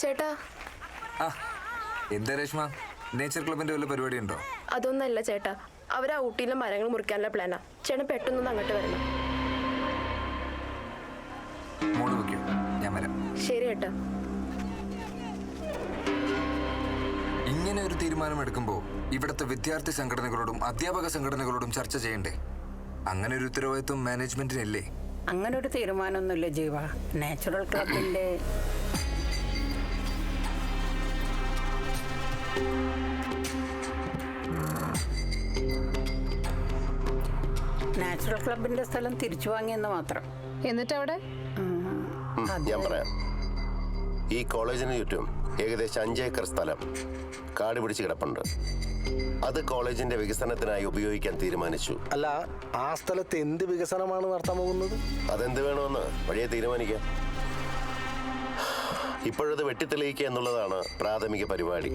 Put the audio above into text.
ചേട്ടാ. ആ എന്താ രേഷ്മ? നേച്ചർ ക്ലബിന്റെ വല്ല പരിപാടി ഉണ്ടോ അതൊന്നല്ല ചേട്ടാ. അവർ ആ ഊട്ടിയിലെ മരങ്ങൾ മുറിക്കാനുള്ള പ്ലാനാ ചേട്ടൻ പെട്ടെന്ന് അങ്ങോട്ട് വരണം. മോൾ വെക്കൂ ഞാൻ വരാം. ശരി ചേട്ടാ ഇങ്ങനെ ഒരു തീരുമാനം എടുക്കുമ്പോൾ ഇവിടുത്തെ വിദ്യാർത്ഥി സംഘടനകളോടും അധ്യാപക സംഘടനകളോടും ചർച്ച ചെയ്യണ്ടേ? അങ്ങനെ ഒരു ഉത്തരവാദിത്വം മാനേജ്മെന്റിനല്ലേ അങ്ങനെ ഒരു തീരുമാനമൊന്നുമില്ല ജീവ. നാച്ചുറൽ ക്ലബിന്റെ നാച്ചുറൽ ക്ലബിന്റെ സ്ഥലം തിരിച്ചു വാങ്ങിയെന്ന് മാത്രം. എന്നിട്ട് അവിടെ ഞാൻ പറയാം. ഈ കോളേജിന് ചുറ്റും ഏകദേശം അഞ്ചേക്കർ സ്ഥലം കാട് പിടിച്ച് കിടപ്പുണ്ട്. അത് കോളേജിന്റെ വികസനത്തിനായി ഉപയോഗിക്കാൻ തീരുമാനിച്ചു. അല്ല ആ സ്ഥലത്ത് എന്ത് വികസനമാണ് നടത്താൻ പോകുന്നത്? അതെന്ത് വേണമെന്ന് വഴിയെ തീരുമാനിക്കാം. ഇപ്പോഴത് വെട്ടിത്തെളിയിക്കുക എന്നുള്ളതാണ് പ്രാഥമിക പരിപാടി.